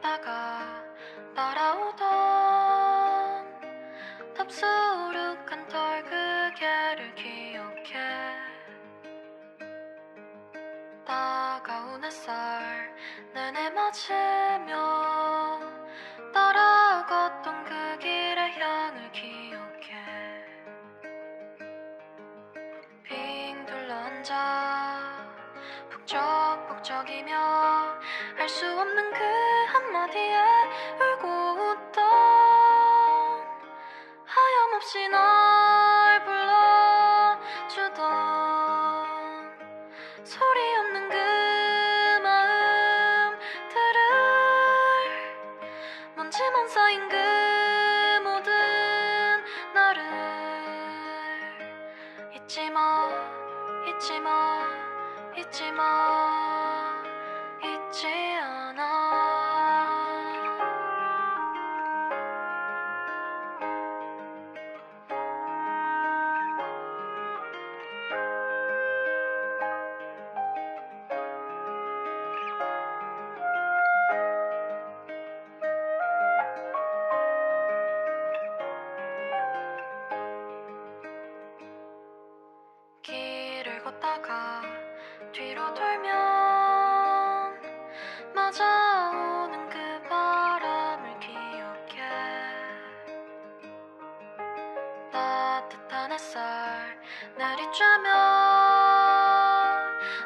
걷다가 따라오던 덥수룩한 털 그개를 기억해. 따가운 햇살 내내 맞으며 따라 걷던 그 길의 향을 기억해. 빙 둘러 앉아 북적북적이며 알 수 없는 그 한마디에 울고 웃던 하염없이 날 불러주던 소리 없는 그 마음들을 먼지만 쌓인 그 모든 나를 잊지 마 잊지 마 잊지 마 잊지 않아 걷다가 뒤로 돌면 맞아오는 그 바람을 기억해. 따뜻한 햇살 내리쬐면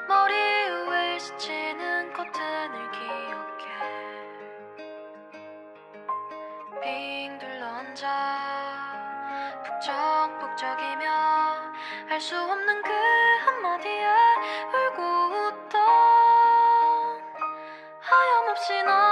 머리 위에 스치는 커튼을 기억해. 빙 둘러 앉아 북적북적이며 알수 없는 그 한마디에 울고 웃던 하염없이 날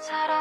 사랑.